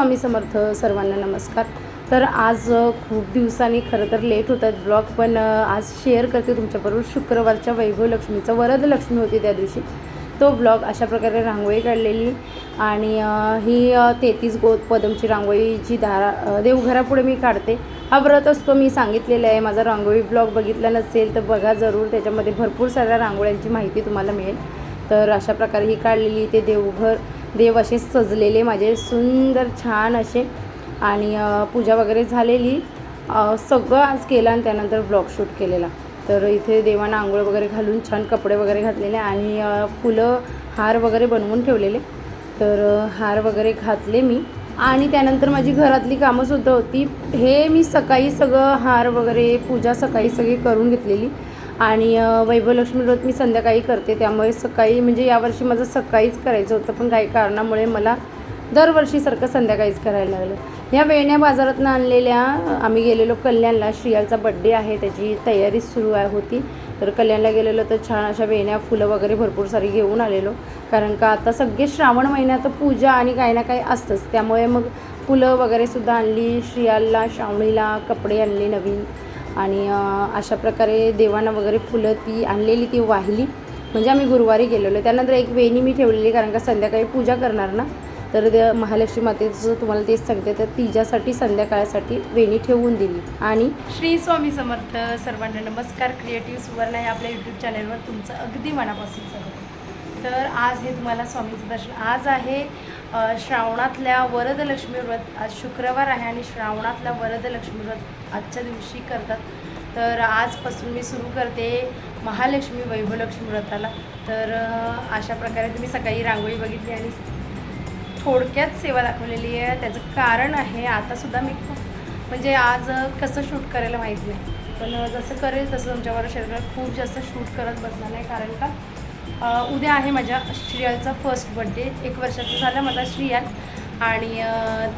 स्वामी समर्थ सर्वांना नमस्कार. तर आज खूप दिवसांनी खरं तर लेट होतात ब्लॉग पण आज शेअर करते तुमच्याबरोबर शुक्रवारच्या वैभव लक्ष्मीचं वरद लक्ष्मी होती त्या दिवशी. तो ब्लॉग अशा प्रकारे रांगोळी काढलेली आणि ही तेहतीस गोद पदमची रांगोळी जी दारा देवघरापुढे मी काढते. हा व्रत असतो मी सांगितलेला आहे. माझा रांगोळी ब्लॉग बघितला नसेल तर बघा जरूर. त्याच्यामध्ये भरपूर साऱ्या रांगोळ्यांची माहिती तुम्हाला मिळेल. तर अशा प्रकारे ही काढलेली ते देवघर देव असे सजलेले माझे सुंदर छान असे. आणि पूजा वगैरे झालेली. सगळं आज केलं आणि त्यानंतर ब्लॉग शूट केलेला. तर इथे देवांना आंघोळ वगैरे घालून छान कपडे वगैरे घातलेले आणि फुलं हार वगैरे बनवून ठेवलेले. तर हार वगैरे घातले मी. आणि त्यानंतर माझी घरातली कामंसुद्धा होती. हे मी सकाळी सगळं हार वगैरे पूजा सकाळी सगळी करून घेतलेली. आणि वैभवलक्ष्मी व्रत मी संध्याकाळी करते. त्यामुळे सकाळी म्हणजे यावर्षी माझं सकाळीच करायचं होतं पण काही कारणामुळे मला दरवर्षीसारखं संध्याकाळीच करायला लागलं. ह्या वेण्या बाजारातनं आणलेल्या आम्ही गेलेलो कल्याणला. श्रियालचा बड्डे आहे त्याची तयारी सुरू आहे होती. तर कल्याणला गेलेलो तर छान अशा वेण्या फुलं वगैरे भरपूर सारी घेऊन आलेलो. कारण का आता सगळे श्रावण महिन्यात पूजा आणि काही ना काही असतंच. त्यामुळे मग फुलं वगैरेसुद्धा आणली श्रियालला श्रावणीला कपडे आणले नवीन. आणि अशा प्रकारे देवांना वगैरे फुलं ती आणलेली ती वाहिली. म्हणजे आम्ही गुरुवारी गेलेलो. त्यानंतर एक वेणी मी ठेवलेली कारण का संध्याकाळी पूजा करणार ना तर त्या महालक्ष्मी मातेचं तुम्हाला तेच सांगते. तर तिच्यासाठी संध्याकाळसाठी वेणी ठेवून दिली. आणि श्री स्वामी समर्थ सर्वांना नमस्कार. क्रिएटिव्ह सुवर्ण या आपल्या यूट्यूब चॅनलवर तुमचं अगदी मनापासून स्वागत. तर आज हे तुम्हाला स्वामीचं दर्शन आज आहे श्रावणातल्या वरदलक्ष्मी व्रत आज शुक्रवार आहे आणि श्रावणातल्या वरदलक्ष्मी व्रत आजच्या दिवशी करतात. तर आजपासून मी सुरू करते महालक्ष्मी वैभवलक्ष्मी व्रताला. तर अशा प्रकारे तुम्ही सकाळी रांगोळी बघितली आणि थोडक्यात सेवा दाखवलेली आहे. त्याचं कारण आहे आतासुद्धा मी खूप म्हणजे आज कसं शूट करायला माहीत नाही. पण जसं करेल तसं तुमच्यावर शेअर खूप जास्त शूट करत बसणार नाही. कारण का? उद्या आहे माझ्या श्रियालचा फर्स्ट बड्डे एक वर्षाचा झाला माझा श्रियाल. आणि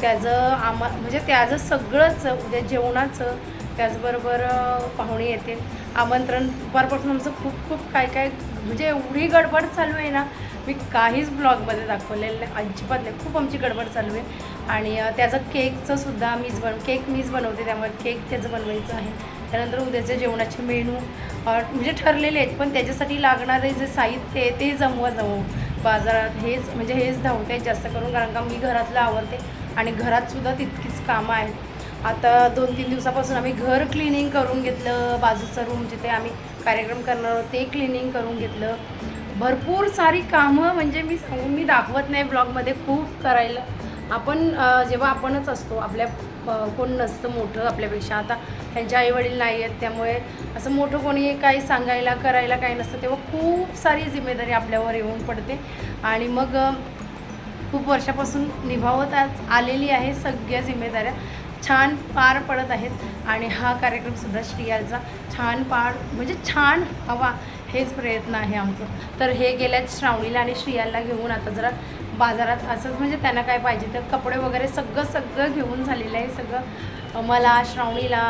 त्याचं आम्हा म्हणजे त्याचं सगळंच उद्या जेवणाचं त्याचबरोबर पाहुणे येतील. आमंत्रण दुपारपासून आमचं खूप खूप काय काय म्हणजे एवढी गडबड चालू आहे ना मी काहीच ब्लॉगमध्ये दाखवलेलं नाही. अजिबात नाही. खूप आमची गडबड चालू आहे. आणि त्याचं केकचं सुद्धा मीच बन केक मीच बनवते. त्यामुळे केक त्याचं बनवायचं आहे. त्यानंतर उद्याचे जेवणाचे मेनू म्हणजे ठरलेले आहेत पण त्याच्यासाठी लागणारे जे साहित्य आहे ते जमवा जमवू. बाजारात हेच म्हणजे हेच धावते जास्त करून कारण का मी घरातलं आवडते आणि घरातसुद्धा तितकीच कामं आहेत. आता दोन तीन दिवसापासून आम्ही घर क्लिनिंग करून घेतलं बाजूचं रूम जिथे आम्ही कार्यक्रम करणार आहोत ते क्लिनिंग करून घेतलं. भरपूर सारी कामं म्हणजे मी सांगून मी दाखवत नाही ब्लॉगमध्ये खूप करायला. आपण जेव्हा आपणच असतो आपल्या कोण नसतं मोठं आपल्यापेक्षा. आता त्यांचे आईवडील नाही आहेत त्यामुळे असं मोठं कोणी काही सांगायला करायला काही नसतं तेव्हा खूप सारी जिम्मेदारी आपल्यावर येऊन पडते. आणि मग खूप वर्षापासून निभावत आज आलेली आहे सगळ्या जिम्मेदाऱ्या. छान पार पडत आहेत आणि हा कार्यक्रमसुद्धा श्रियाचा. छान पार म्हणजे छान हवा हेच प्रयत्न आहे आमचं. तर हे गेल्यात श्रावणीला आणि श्रियाला घेऊन आता जरा बाजारात असंच म्हणजे त्यांना काय पाहिजे तर कपडे वगैरे सगळं सगळं घेऊन झालेलं आहे सगळं. मला श्रावणीला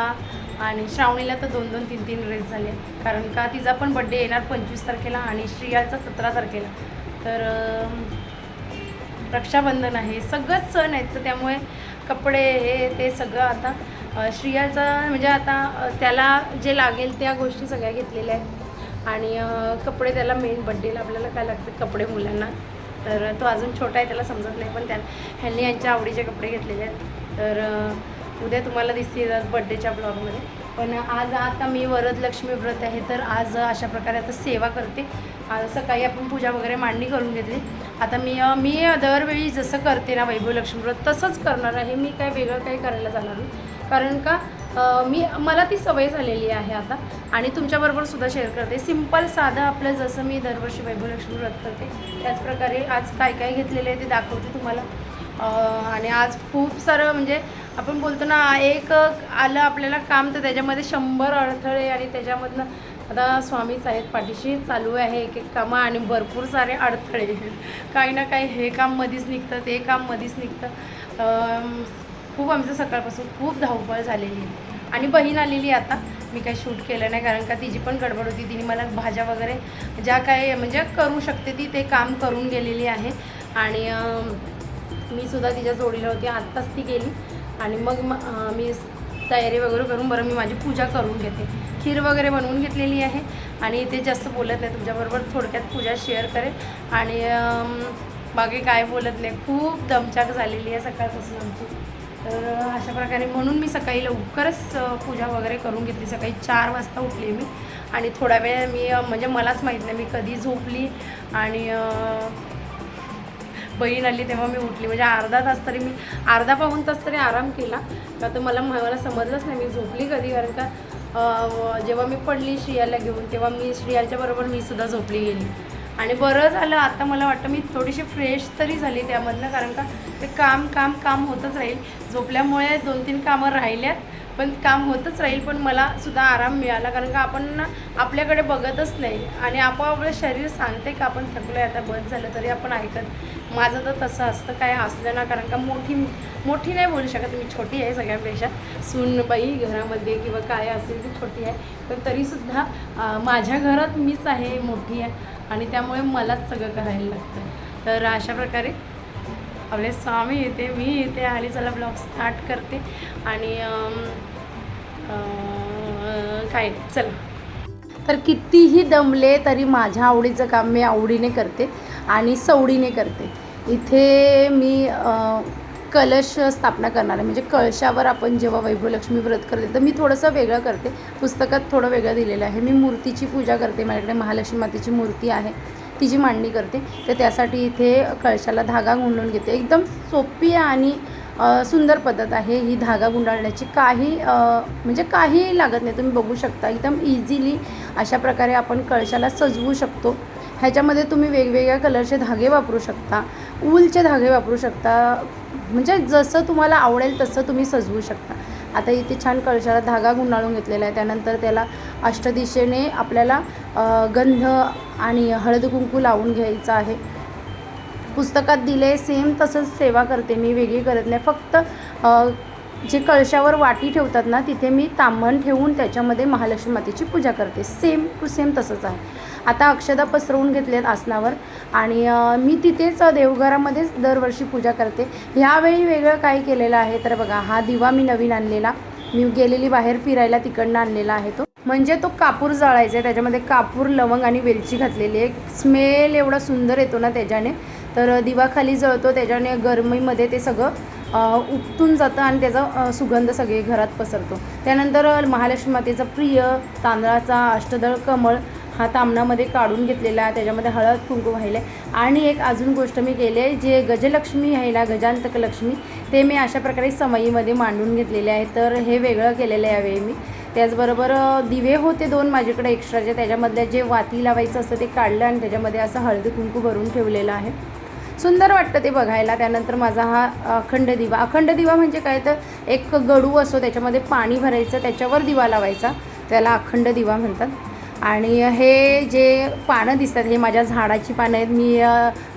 आणि श्रावणीला तर दोन दोन तीन तीन ड्रेस झाले. कारण का तिचा पण बड्डे येणार पंचवीस तारखेला आणि श्रियाचा सतरा तारखेला. तर रक्षाबंधन आहे. सगळंच सण आहेत. तर त्यामुळे कपडे हे ते सगळं आता श्रियाचा म्हणजे आता त्याला जे लागेल त्या गोष्टी सगळ्या घेतलेल्या आहेत. आणि कपडे त्याला मेन बड्डेला आपल्याला काय लागते? कपडे मुलांना. तर तो अजून छोटा आहे त्याला समजत नाही पण त्या ह्यांनी यांच्या आवडीचे कपडे घेतलेले आहेत. तर उद्या तुम्हाला दिसतील बड्डेच्या ब्लॉगमध्ये पण आज आता मी वरद लक्ष्मी व्रत आहे तर आज अशा प्रकारे आता सेवा करते. आज सकाळी आपण पूजा वगैरे मांडणी करून घेतली. आता मी मी दरवेळी जसं करते ना वैभव लक्ष्मी व्रत तसंच करणार आहे. मी काय वेगळं काही करायला जाणार नाही. कारण का? मी मला ती सवय झालेली आहे आता. आणि तुमच्याबरोबर सुद्धा शेअर करते. सिंपल साधं आपलं जसं मी दरवर्षी वैभवलक्ष्मी व्रत करते त्याचप्रकारे आज काय काय घेतलेलं आहे ते दाखवते तुम्हाला. आणि आज खूप सारं म्हणजे आपण बोलतो ना एक आलं आपल्याला काम तर त्याच्यामध्ये शंभर अडथळे आणि त्याच्यामधनं आता स्वामीच आहेत पाठीशी चालू आहे एक एक कामं आणि भरपूर सारे अडथळे. काही ना काही हे काम मधीच निघतं ते काम मधीच निघतं. खूप आमचं सकाळपासून खूप धावपळ झालेली आहे. आणि बहीण आलेली आता. मी काही शूट केलं नाही कारण का तिची पण गडबड होती. तिने मला भाज्या वगैरे ज्या काय म्हणजे करू शकते ती ते काम करून गेलेली आहे. आणि मी सुद्धा तिच्या जोडीला होती. आत्ताच ती गेली. आणि मग मी तयारी वगैरे करून बरं मी माझी पूजा करून घेते. खीर वगैरे बनवून घेतलेली आहे. आणि इथे जास्त बोलत नाही तुमच्याबरोबर थोडक्यात पूजा शेअर करेल आणि बाकी काय बोलत नाही. खूप दमचाक झालेली आहे सकाळपासून आमची. तर अशा प्रकारे म्हणून मी सकाळी लवकरच पूजा वगैरे करून घेतली. सकाळी चार वाजता उठली मी. आणि थोडा वेळ मी म्हणजे मलाच माहीत नाही मी कधी झोपली आणि बहीण आली तेव्हा मी उठली. म्हणजे अर्धा तास तरी मी अर्धा पाऊन तास तरी आराम केला. का तर मला मला समजलंच नाही मी झोपली कधी. कारण का जेव्हा मी पडली श्रियाला घेऊन तेव्हा मी श्रियाच्या बरोबर मी सुद्धा झोपली गेली. आणि बरं झालं आता मला वाटतं मी थोडीशी फ्रेश तरी झाली त्यामधनं कारण का ते काम काम काम होतच राहील. झोपल्यामुळे दोन तीन कामं राहिल्यात पण काम होतच राहील पण मला सुद्धा आराम मिळाला कारण का आपण ना आपल्याकडे बघतच नाही. आणि आपोआपलं शरीर सांगते का आपण थकलो आहे आता बस झालं तरी आपण ऐकत माझं तर तसं असतं काय असलं ना कारण का मोठी मोठी नाही बोलू शकत मी छोटी आहे सगळ्यांपेक्षा. सूनबाई घरामध्ये किंवा काय असेल ती छोटी आहे पण तरीसुद्धा माझ्या घरात मीच आहे मोठी आहे आणि त्यामुळे मलाच सगळं करायला लागतं. तर अशा प्रकारे आपले स्वामी येते मी येते आणि चला ब्लॉग स्टार्ट करते. आणि काय चला. तर कितीही दमले तरी माझ्या आवडीचं काम मी आवडीने करते आणि सवडीने करते. इथे मी कलश स्थापना करणार आहे. म्हणजे कळशावर आपण जेव्हा वैभवलक्ष्मी व्रत करते तर मी थोडंसं वेगळं करते. पुस्तकात थोडं वेगळं दिलेलं आहे. मी मूर्तीची पूजा करते. माझ्याकडे महालक्ष्मी मातेची मूर्ती आहे. तिची मांडणी करते. तर त्यासाठी इथे कळशाला धागा गुंडून घेते. एकदम सोपी आणि सुंदर पद्धत आहे ही धागा गुंडाळण्याची. काही म्हणजे काही लागत नाही. तुम्ही बघू शकता. एकदम इझिली अशा प्रकारे आपण कळशाला सजवू शकतो. ह्याच्यामध्ये तुम्ही वेगवेगळ्या कलरचे धागे वापरू शकता ऊलचे धागे वापरू शकता म्हणजे जसं तुम्हाला आवडेल तसं तुम्ही सजवू शकता. आता इथे छान कळशाला धागा गुंडाळून घेतलेला आहे त्यानंतर त्याला अष्टदिशेने आपल्याला गंध आणि हळद कुंकू लावून घ्यायचं आहे. पुस्तकात दिले सेम तसंच सेवा करते मी वेगळी करत नाही फक्त जे कळशावर वाटी ठेवतात ना तिथे मी तांबण ठेवून त्याच्यामध्ये महालक्ष्मी मातेची पूजा करते. सेम टू सेम तसंच आहे. आता अक्षदा पसरवून घेतल्यात आसनावर आणि मी तिथेच देवघरामध्येच दरवर्षी पूजा करते. ह्यावेळी वेगळं काय केलेलं आहे तर बघा हा दिवा मी नवीन आणलेला. मी गेलेली बाहेर फिरायला तिकडनं आणलेला आहे तो. म्हणजे तो कापूर जाळायचा आहे त्याच्यामध्ये कापूर लवंग आणि वेलची घातलेली आहे. स्मेल एवढा सुंदर येतो ना त्याच्याने. तर दिवा खाली जळतो त्याच्याने गरमीमध्ये ते सगळं उपटून जातं आणि त्याचा सुगंध सगळे घरात पसरतो. त्यानंतर महालक्ष्मी मातेचा प्रिय तांदळाचा अष्टदळ कमळ हा तामणामध्ये काढून घेतलेला आहे. त्याच्यामध्ये हळद कुंकू वाहिले. आणि एक अजून गोष्ट मी केली आहे जे गजलक्ष्मी आहे ना गजांतक लक्ष्मी ते मी अशा प्रकारे समईमध्ये मांडून घेतलेले आहे. तर हे वेगळं केलेलं आहे यावेळी मी. त्याचबरोबर दिवे होते दोन माझ्याकडे एक्स्ट्राचे त्याच्यामधल्या जे वाती लावायचं असतं ते काढलं आणि त्याच्यामध्ये असं हळदी कुंकू भरून ठेवलेलं आहे. सुंदर वाटतं ते बघायला. त्यानंतर माझा हा अखंड दिवा. अखंड दिवा म्हणजे काय? तर एक गडू असो त्याच्यामध्ये पाणी भरायचं त्याच्यावर दिवा लावायचा. त्याला अखंड दिवा म्हणतात. आणि हे जे पानं दिसतात हे माझ्या झाडाची पानं आहेत. मी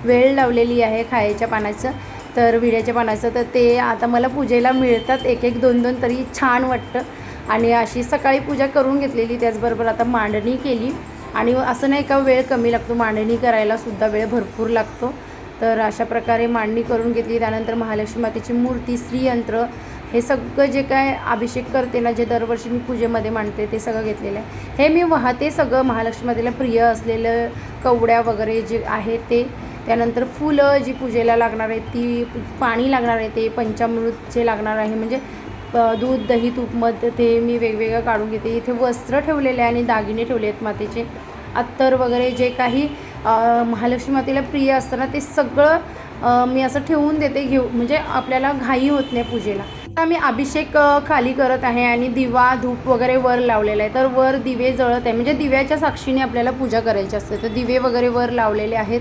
वेळ लावलेली आहे खायच्या पानाचं. तर विड्याच्या पानाचं. तर ते आता मला पूजेला मिळतात एक एक दोन दोन तरी छान वाटतं. आणि अशी सकाळी पूजा करून घेतलेली. त्याचबरोबर आता मांडणी केली. आणि असं नाही का वेळ कमी लागतो. मांडणी करायला सुद्धा वेळ भरपूर लागतो. तर अशा प्रकारे मांडणी करून घेतली. त्यानंतर महालक्ष्मी मातेची मूर्ती स्त्रीयंत्र हे सगळं जे काय अभिषेक करते ना जे दरवर्षी मी पूजेमध्ये मांडते ते सगळं घेतलेलं आहे. हे मी वाहते सगळं महालक्ष्मी मातेला प्रिय असलेलं कवड्या वगैरे जे आहे ते. त्यानंतर फुलं जी पूजेला लागणार आहे ती पाणी लागणार आहे ते पंचामृत जे लागणार आहे म्हणजे दूध दही तूप मध ते मी वेगवेगळं काढून घेते. इथे वस्त्र ठेवलेले आहे आणि दागिने ठेवले आहेत मातेचे. अत्तर वगैरे जे काही महालक्ष्मी मातेला प्रिय असतं ना ते सगळं मी असं ठेवून देते घेऊ म्हणजे आपल्याला घाई होत नाही पूजेला. आम्ही मी अभिषेक खाली करत आहे आणि दिवा धूप वगैरे वर लावलेला आहे. तर वर दिवे जळत आहे. म्हणजे दिव्याच्या साक्षीने आपल्याला पूजा करायची असते. तर दिवे वगैरे वर लावलेले आहेत.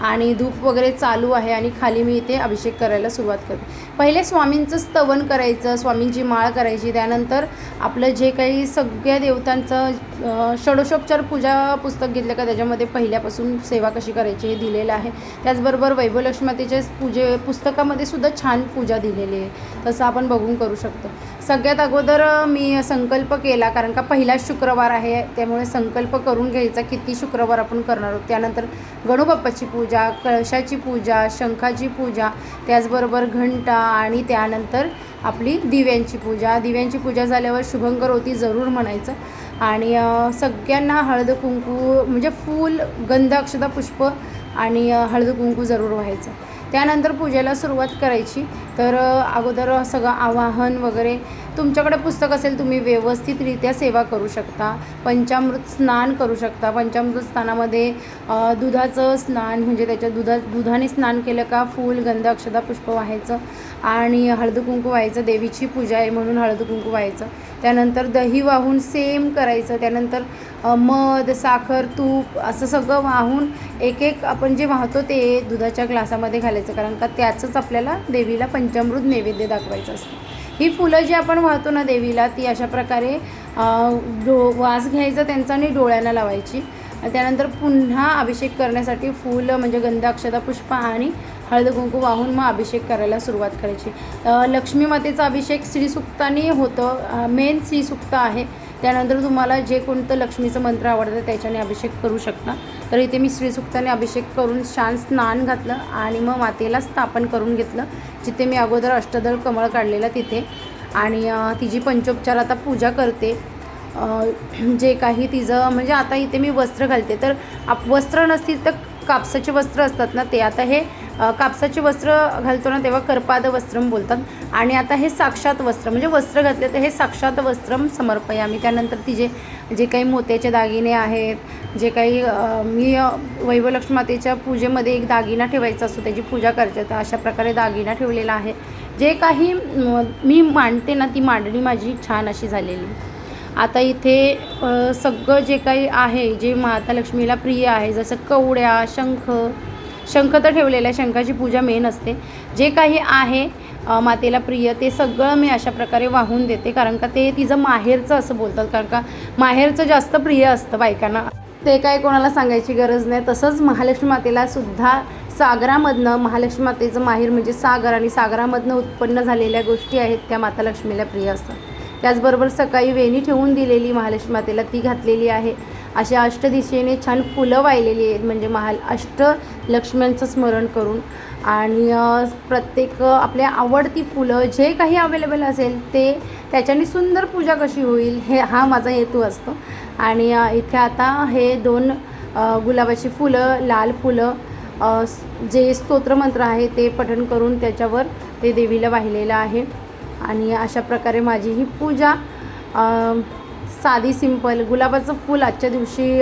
आणि धूप वगैरे चालू आहे आणि खाली मी इथे अभिषेक करायला सुरुवात करते. पहिले स्वामींचं स्तवन करायचं स्वामींची माळ करायची त्यानंतर आपलं जे काही सगळ्या देवतांचं षडोशोपचार पूजा पुस्तक घेतलं का त्याच्यामध्ये पहिल्यापासून सेवा कशी करायची हे दिलेलं आहे. त्याचबरोबर वैभवलक्ष्मतेच्या पूजे पुस्तकामध्ये सुद्धा छान पूजा दिलेली आहे. तसं आपण बघून करू शकतो. सगळ्यात अगोदर मी संकल्प केला कारण का पहिलाच शुक्रवार आहे त्यामुळे संकल्प करून घ्यायचा किती शुक्रवार आपण करणार आहोत. त्यानंतर गणूबाप्पाची पूजा कळशाची पूजा शंखाची पूजा त्याचबरोबर घंटा आणि त्यानंतर आपली दिव्यांची पूजा. दिव्यांची पूजा झाल्यावर शुभंकर होती जरूर म्हणायचं. आणि सगळ्यांना हळद कुंकू म्हणजे फूल गंध अक्षता पुष्प आणि हळद कुंकू जरूर व्हायचं. त्यानंतर पूजेला सुरुवात करायची. तर अगोदर सगळं आवाहन वगैरे तुमच्याकडे पुस्तक असेल तुम्ही व्यवस्थितरित्या सेवा करू शकता. पंचामृत स्नान करू शकता. पंचामृत स्नानामध्ये दुधाचं स्नान म्हणजे त्याच्या दुधा दुधाने स्नान केलं का फूल गंध अक्षदा पुष्प व्हायचं आणि हळद कुंकू व्हायचं. देवीची पूजा आहे म्हणून हळद कुंकू व्हायचं. त्यानंतर दही वाहून सेम करायचं. त्यानंतर मध साखर तूप असं सगळं वाहून एक एक आपण जे वाहतो ते दुधाच्या ग्लासामध्ये घालायचं. कारण का त्याचंच आपल्याला देवीला पंच पंचामृत नैवेद्य दाखवायचं असतं. ही फुलं जी आपण वाहतो ना देवीला ती अशा प्रकारे डो वास घ्यायचा त्यांचा आणि डोळ्यांना लावायची. त्यानंतर पुन्हा अभिषेक करण्यासाठी फुलं म्हणजे गंध अक्षता पुष्प आणि हळद कुंकू वाहून मग अभिषेक करायला सुरुवात करायची. अ, लक्ष्मी मातेचा अभिषेक श्रीसुक्ताने होतं. मेन श्रीसुक्त आहे. त्यानंतर तुम्हाला जे कोणतं लक्ष्मीचं मंत्र आवडतं त्याच्याने अभिषेक करू शकता. तर इथे मी श्रीसुक्ताने अभिषेक करून छान स्नान घातलं आणि मग मातेला स्थापन करून घेतलं जिथे मी अगोदर अष्टदल कमळ काढलेलं तिथे. आणि तिची पंचोपचार आता पूजा करते. जे काही तिचं म्हणजे आता इथे मी वस्त्र घालते. तर आप वस्त्र नसतील तर कापसाचे वस्त्र असतात ना ते आता हे कापसाचे वस्त्र घालतो ना तेव्हा करपाद वस्त्रम बोलतात. आणि आता हे साक्षात वस्त्र म्हणजे वस्त्र घातले तर हे साक्षात वस्त्रम समर्पयामी त्यानंतर तिचे जे काही मोत्याचे दागिने आहेत जे काही मी अ, मातेच्या पूजेमध्ये एक दागिना ठेवायचा असतो त्याची पूजा करायची तर अशा प्रकारे दागिना ठेवलेला आहे. जे काही मी मांडते ना ती मांडणी माझी छान अशी झालेली. आता इथे सगळं जे काही आहे जे माता लक्ष्मीला प्रिय आहे जसं कवड्या शंख शंख तर ठेवलेला आहे. शंखाची पूजा मेन असते. जे काही आहे मातेला प्रिय ते सगळं मी अशा प्रकारे वाहून देते. कारण का ते तिचं माहेरचं असं बोलतात. कारण का माहेरचं जास्त प्रिय असतं बायकांना. ते काय कोणाला सांगायची गरज नाही. तसंच महालक्ष्मी मातेला सुद्धा सागरामधनं महालक्ष्मी मातेचं माहेर म्हणजे सागर आणि सागरामधनं उत्पन्न झालेल्या गोष्टी आहेत त्या माता लक्ष्मीला प्रिय असतात. त्याचबरोबर सकाळी वेणी ठेवून दिलेली महालक्ष्मी मातेला ती घातलेली आहे. अशा अष्टदिशेने छान फुलं वाहिलेली आहेत. म्हणजे महाल अष्ट लक्ष्म्यांचं स्मरण करून आणि प्रत्येक आपले आपल्या आवडती फुलं जे काही अवेलेबल असेल ते त्याच्याने सुंदर पूजा कशी होईल हे हा माझा हेतू असतो. आणि इथे आता हे दोन गुलाबाची फुलं लाल फुलं जे स्तोत्रमंत्र आहे ते पठण करून त्याच्यावर ते देवीला वाहिलेलं आहे. आणि अशा प्रकारे माझी ही पूजा साधी सिंपल गुलाबाचं फूल आजच्या दिवशी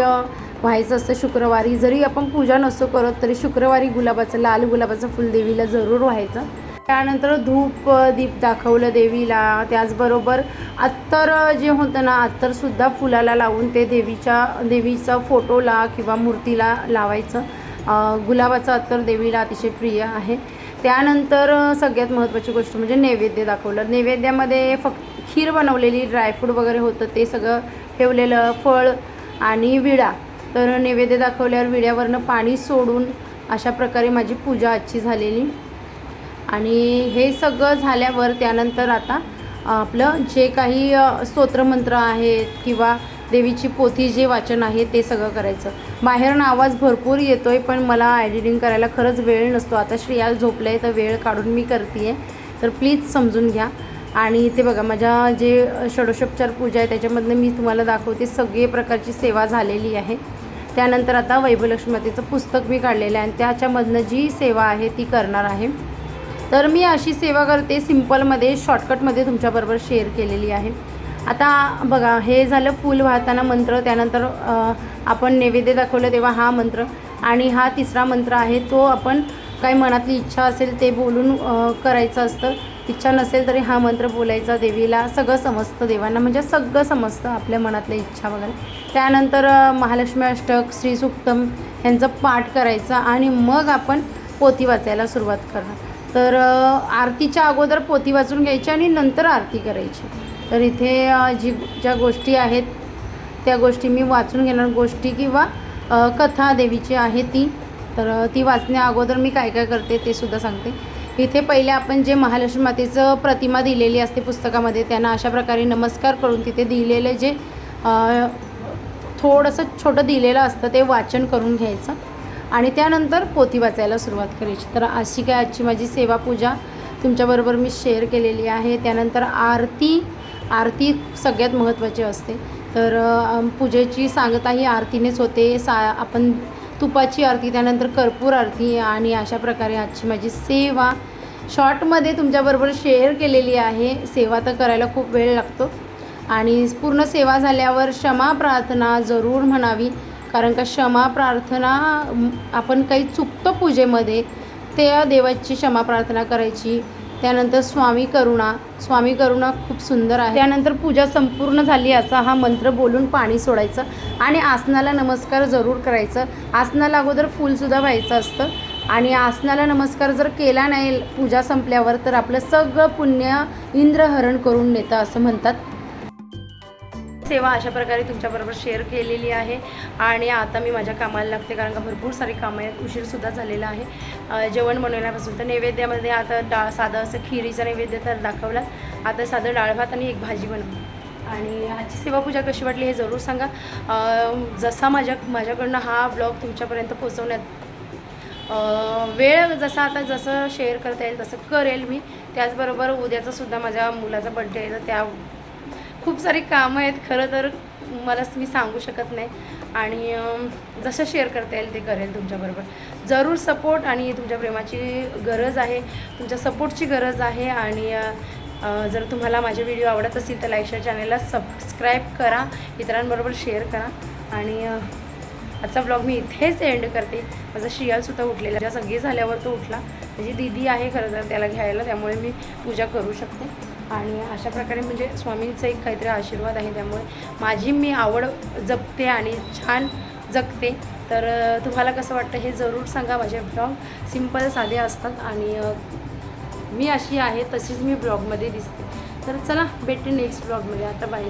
व्हायचं असतं शुक्रवारी. जरी आपण पूजा नसतो करत तरी शुक्रवारी गुलाबाचं लाल गुलाबाचं फुल देवीला जरूर व्हायचं. त्यानंतर धूप दीप दाखवलं देवीला. त्याचबरोबर अत्तर जे होतं ना अत्तरसुद्धा फुलाला लावून ते देवीच्या देवीचा फोटोला किंवा मूर्तीला लावायचं. गुलाबाचं अत्तर देवीला अतिशय प्रिय आहे. त्यानंतर सगळ्यात महत्त्वाची गोष्ट म्हणजे नैवेद्य दाखवलं. नैवेद्यामध्ये फक्त खीर बनवलेली ड्रायफ्रूट वगैरे होतं ते सगळं ठेवलेलं फळ आणि विडा. तर नैवेद्य दाखवल्यावर विड्यावरनं पाणी सोडून अशा प्रकारे माझी पूजा आजची झालेली. आणि हे सगळं झाल्यावर त्यानंतर आता आपलं जे काही स्तोत्रमंत्र आहेत किंवा देवीची पोथी जे वाचन आहे ते सगळं करायचं. बाहेरनं आवाज भरपूर येतो आहे पण मला एडिटिंग करायला खरंच वेळ नसतो. आता श्रेया झोपलं आहे तर वेळ काढून मी करते आहे तर प्लीज समजून घ्या. आणि ते बघा माझ्या जे षडोशोपचार पूजा आहे त्याच्यामधनं मी तुम्हाला दाखवते सगळे प्रकारची सेवा झालेली आहे. त्यानंतर आता वैभवलक्ष्मी पुस्तक मी काढलेलं आहे आणि त्याच्यामधनं जी सेवा आहे ती करणार आहे. तर मी अशी सेवा करते सिम्पलमध्ये शॉर्टकटमध्ये तुमच्याबरोबर शेअर केलेली आहे. आता बघा हे झालं फूल वाहताना मंत्र त्यानंतर आपण नैवेद्य दाखवलं तेव्हा हा मंत्र आणि हा तिसरा मंत्र आहे तो आपण काही मनातली इच्छा असेल ते बोलून करायचं असतं. इच्छा नसेल तरी हा मंत्र बोलायचा देवीला. सगळं समजतं देवांना म्हणजे सगळं समजतं आपल्या मनातल्या इच्छा वगैरे त्यानंतर महालक्ष्मी अष्टक श्रीसुक्तम यांचं पाठ करायचं आणि मग आपण पोथी वाचायला सुरुवात करणार. तर आरतीच्या अगोदर पोती वाचून घ्यायची आणि नंतर आरती करायची. तर इथे जी ज्या गोष्टी आहेत त्या गोष्टी मी वाचून घेणार. गोष्टी किंवा कथा देवीची आहे ती. तर ती वाचण्या अगोदर मी काय काय करते ते सुद्धा सांगते. इथे पहिले आपण जे महालक्ष्मी मातेचं प्रतिमा दिलेली असते पुस्तकामध्ये त्यांना अशा प्रकारे नमस्कार करून तिथे दिलेलं जे थोडंसं छोटं दिलेलं असतं ते वाचन करून घ्यायचं. आणि त्यानंतर पोथी वाचायला सुरुवात करायची. तर अशी काय आजची माझी सेवा पूजा तुमच्याबरोबर मी शेअर केलेली आहे. त्यानंतर आरती आरती सगळ्यात महत्त्वाची असते. तर पूजेची सांगता ही आरतीनेच होते. सा आपण तुपाची आरती त्यानंतर कर्पूर आरती आणि अशा प्रकारे आजची माझी सेवा. शॉर्टमध्ये तुमच्याबरोबर शेअर केलेली आहे. सेवा तर करायला खूप वेळ लागतो. आणि पूर्ण सेवा झाल्यावर क्षमा प्रार्थना जरूर म्हणावी. कारण का क्षमा प्रार्थना आपण काही चुकतो पूजेमध्ये त्या देवाची क्षमा प्रार्थना करायची. त्यानंतर स्वामी करुणा. स्वामी करुणा खूप सुंदर आहे. त्यानंतर पूजा संपूर्ण झाली असा हा मंत्र बोलून पाणी सोडायचं आणि आसनाला नमस्कार जरूर करायचं. आसनाला अगोदर फूलसुद्धा व्हायचं असतं. आणि आसनाला नमस्कार जर केला नाही पूजा संपल्यावर तर आपलं सगळं पुण्य इंद्रहरण करून नेतं असं म्हणतात. सेवा अशा प्रकारे तुमच्याबरोबर शेअर केलेली आहे. आणि आता मी माझ्या कामाला लागते कारण का भरपूर सारी कामं आहेत. उशीरसुद्धा झालेला आहे. जेवण बनवण्यापासून तर नैवेद्यामध्ये आता डाळ साधं असं खिरीचा नैवेद्य तर दाखवला आता साधं डाळ भात आणि एक भाजी बनवली आणि आजची सेवापूजा कशी वाटली हे जरूर सांगा. जसा माझ्या माझ्याकडनं हा ब्लॉग तुमच्यापर्यंत पोचवण्यात वेळ जसा आता जसं शेअर करता येईल तसं करेल मी. त्याचबरोबर उद्याचा सुद्धा माझ्या मुलाचा बड्डे आहे. तर त्या खूप सारी कामं आहेत खरं तर मलाच मी सांगू शकत नाही. आणि जसं शेअर करता येईल ते करेल तुमच्याबरोबर जरूर सपोर्ट आणि तुमच्या प्रेमाची गरज आहे. तुमच्या सपोर्टची गरज आहे आणि जर तुम्हाला माझे व्हिडिओ आवडत असतील तर लाईक शेअर चॅनलला सबस्क्राईब करा. इतरांबरोबर शेअर करा. आणि आजचा ब्लॉग मी इथेच एंड करते. माझा शियालसुद्धा उठलेला. ज्या सगळी झाल्यावर तो उठला. माझी दीदी आहे खरं तर त्याला घ्यायला त्यामुळे मी पूजा करू शकते. आणि अशा प्रकारे म्हणजे स्वामींचा एक काहीतरी आशीर्वाद आहे. त्यामुळे माझी मी आवड जपते आणि छान जगते. तर तुम्हाला कसं वाटतं हे जरूर सांगा माझे ब्लॉग. सिंपल साधे असतात आणि मी अशी आहे तशीच मी ब्लॉगमध्ये दिसते. तर चला भेटते नेक्स्ट ब्लॉगमध्ये. आता बाय